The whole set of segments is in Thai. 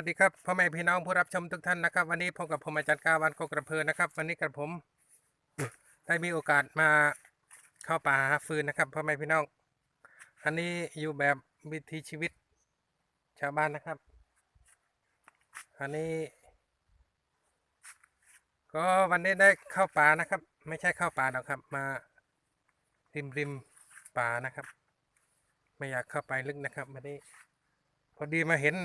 วัสดีครับพ่อแม่พี่น้องผู้รับชมทุกท่านนะครับ วันนี้พบกับผมอาจารย์กาวันโคกระเพอนะครับ วันนี้กับผมได้มีโอกาสมาเข้าป่าหาฟืนนะครับพ่อแม่พี่น้อง อันนี้อยู่แบบวิถีชีวิตชาวบ้านนะครับ อันนี้ ก็วันนี้ได้เข้าป่านะครับ ไม่ใช่เข้าป่าหรอกครับ มาริมริมป่านะครับ ไม่อยากเข้าไปลึกนะครับวันนี้พอดีมาเห็น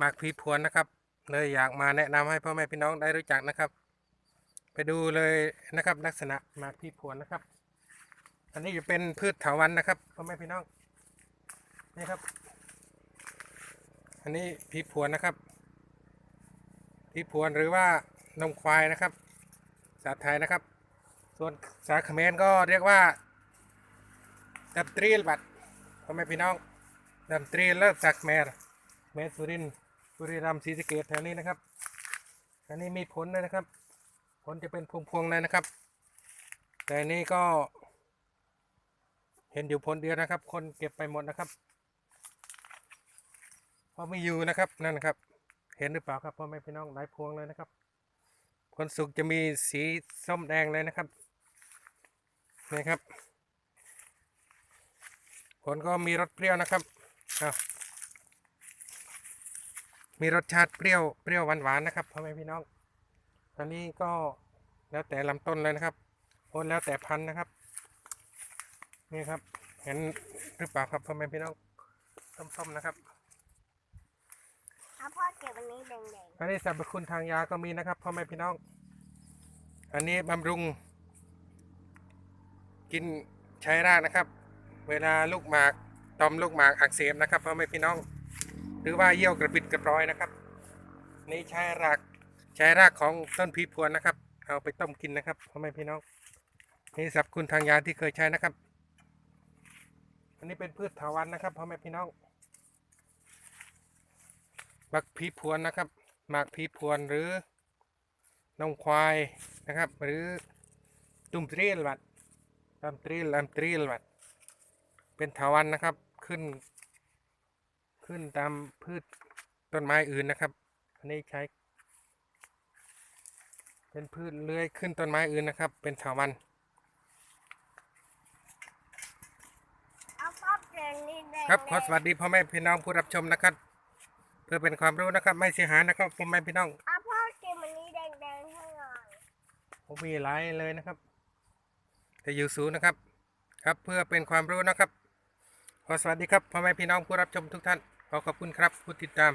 มากผีพวนนะครับ เลยอยากมาแนะนำให้พ่อแม่พี่น้องได้รู้จักนะครับ ไปดูเลยนะครับ ลักษณะมากผีพวนนะครับ อันนี้จะเป็นพืชถาวัลย์นะครับพ่อแม่พี่น้องนี่ครับ อันนี้ผีพวนนะครับผีพวนหรือว่านมควายนะครับภาษาไทยนะครับ ส่วนภาษาเขมรก็เรียกว่าดับตรีลบัดพ่อแม่พี่น้องดำตรีเลิกจากแมรแมสุรินทร์ บุรีรัมย์ศรีสะเกษแถวนี้นะครับอันนี้มีผลเลยนะครับ ผลจะเป็นพวงๆเลยนะครับ แต่นี่ก็ เห็นอยู่ผลเดียวนะครับ คนเก็บไปหมดนะครับเพราะไม่อยู่นะครับนั่นนะครับ เห็นหรือเปล่าครับพ่อแม่พี่น้องหลายพวงเลยนะครับ ผลสุกจะมีสีส้มแดงเลยนะครับนี่ครับผลก็มีรสเปรี้ยวนะครับอ้าว มีรสชาติเปรี้ยวเปรี้ยวหวานๆนะครับพ่อแม่พี่น้องอันนี้ก็แล้วแต่ลำต้นเลยนะครับผลแล้วแต่พันธุ์นะครับ นี่ครับ เห็นหรือเปล่าครับพ่อแม่พี่น้องส้มๆนะครับเอาพ่อเก็บอันนี้แดงอันนี้สรรพคุณทางยาก็มีนะครับพ่อแม่พี่น้อง อันนี้บำรุง กินใช้รากนะครับ เวลาลูกหมากตอมลูกหมากอักเสบนะครับพ่อแม่พี่น้อง หรือว่าเยี่ยวกระปิดกระปรอยนะครับ นี่ใช้รากใช้รากของต้นพีพวนนะครับ เอาไปต้มกินนะครับพ่อแม่พี่น้องนี่สรรพคุณทางยาที่เคยใช้นะครับ อันนี้เป็นพืชถาวันนะครับพ่อแม่พี่น้องบักพีพวนนะครับ หมากพีพวนหรือนมควายนะครับ หรือตุ้มตรีลวัดลำตรีลลำตรีลวัดเป็นถาวันนะครับ ขึ้น ขึ้นตามพืชต้นไม้อื่นนะครับ อันนี้ใช้ เป็นพืชเลื้อยขึ้นต้นไม้อื่นนะครับ เป็นถาวันๆเอาพ่อเก็บอันนี้แดงๆครับขอสวัสดีพ่อแม่พี่น้องผู้รับชมนะครับ เพื่อเป็นความรู้นะครับ ไม่เสียหายนะครับพ่อแม่พี่น้องเอาพ่อเก็บอันนี้แดงๆให้หน่อยผมมีหลายเลยนะครับแต่อยู่สูงนะครับ ครับเพื่อเป็นความรู้นะครับ ขอสวัสดีครับพ่อแม่พี่น้องผู้รับชมทุกท่าน ขอขอบคุณครับผู้ติดตาม